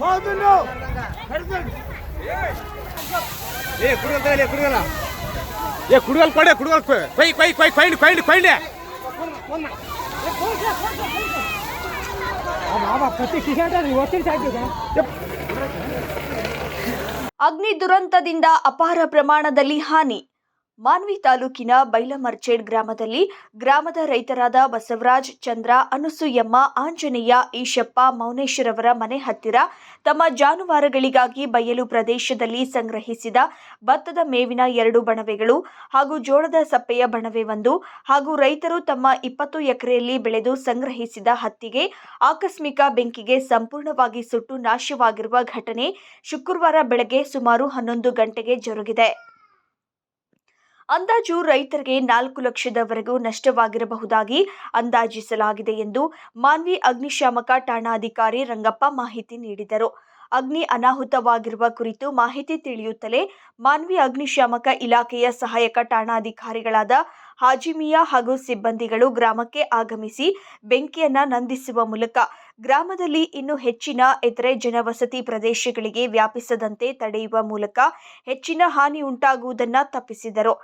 ಹೋದನು ಏ ಕುಡುಗಲ್ಲ ಏ ಕುಡುಗಲ್ ಕೊಡೆ ಕುಡುಗಲ್ ಕೊಯ್ ಕೊಯ್ ಕೊಯ್ ಕೊಯ್ಲಿ ಕೊಯ್ಲಿ ಕೊಯ್ಲಿ ಅಗ್ನಿ ದುರಂತದಿಂದ ಅಪಾರ ಪ್ರಮಾಣದಲ್ಲಿ ಹಾನಿ. ಮಾನ್ವಿ ತಾಲೂಕಿನ ಬೈಲಮರ್ಚೇಡ್ ಗ್ರಾಮದಲ್ಲಿ ಗ್ರಾಮದ ರೈತರಾದ ಬಸವರಾಜ್, ಚಂದ್ರ ಅನುಸೂಯಮ್ಮ ಆಂಜನೇಯ, ಈಶಪ್ಪ ಮೌನೇಶ್ವರವರ ಮನೆ ಹತ್ತಿರ ತಮ್ಮ ಜಾನುವಾರುಗಳಿಗಾಗಿ ಬಯಲು ಪ್ರದೇಶದಲ್ಲಿ ಸಂಗ್ರಹಿಸಿದ ಭತ್ತದ ಮೇವಿನ ಎರಡು ಬಣವೆಗಳು ಹಾಗೂ ಜೋಳದ ಸಪ್ಪೆಯ ಬಣವೆ ಒಂದು ಹಾಗೂ ರೈತರು ತಮ್ಮ ಇಪ್ಪತ್ತು ಎಕರೆಯಲ್ಲಿ ಬೆಳೆದು ಸಂಗ್ರಹಿಸಿದ ಹತ್ತಿಗೆ ಆಕಸ್ಮಿಕ ಬೆಂಕಿಗೆ ಸಂಪೂರ್ಣವಾಗಿ ಸುಟ್ಟು ನಾಶವಾಗಿರುವ ಘಟನೆ ಶುಕ್ರವಾರ ಬೆಳಗ್ಗೆ ಸುಮಾರು ಹನ್ನೊಂದು ಗಂಟೆಗೆ ಜರುಗಿದೆ. ಅಂದಾಜು ರೈತರಿಗೆ ನಾಲ್ಕು ಲಕ್ಷದವರೆಗೂ ನಷ್ಟವಾಗಿರಬಹುದಾಗಿ ಅಂದಾಜಿಸಲಾಗಿದೆ ಎಂದು ಮಾನ್ವಿ ಅಗ್ನಿಶಾಮಕ ಠಾಣಾಧಿಕಾರಿ ರಂಗಪ್ಪ ಮಾಹಿತಿ ನೀಡಿದರು. ಅಗ್ನಿ ಅನಾಹುತವಾಗಿರುವ ಕುರಿತು ಮಾಹಿತಿ ತಿಳಿಯುತ್ತಲೇ ಮಾನ್ವಿ ಅಗ್ನಿಶಾಮಕ ಇಲಾಖೆಯ ಸಹಾಯಕ ಠಾಣಾಧಿಕಾರಿಗಳಾದ ಹಾಜಿಮಿಯಾ ಹಾಗೂ ಸಿಬ್ಬಂದಿಗಳು ಗ್ರಾಮಕ್ಕೆ ಆಗಮಿಸಿ ಬೆಂಕಿಯನ್ನ ನಂದಿಸುವ ಮೂಲಕ ಗ್ರಾಮದಲ್ಲಿ ಇನ್ನು ಹೆಚ್ಚಿನ ಇತರೆ ಜನವಸತಿ ಪ್ರದೇಶಗಳಿಗೆ ವ್ಯಾಪಿಸದಂತೆ ತಡೆಯುವ ಮೂಲಕ ಹೆಚ್ಚಿನ ಹಾನಿ ಉಂಟಾಗುವುದನ್ನು ತಪ್ಪಿಸಿದರು.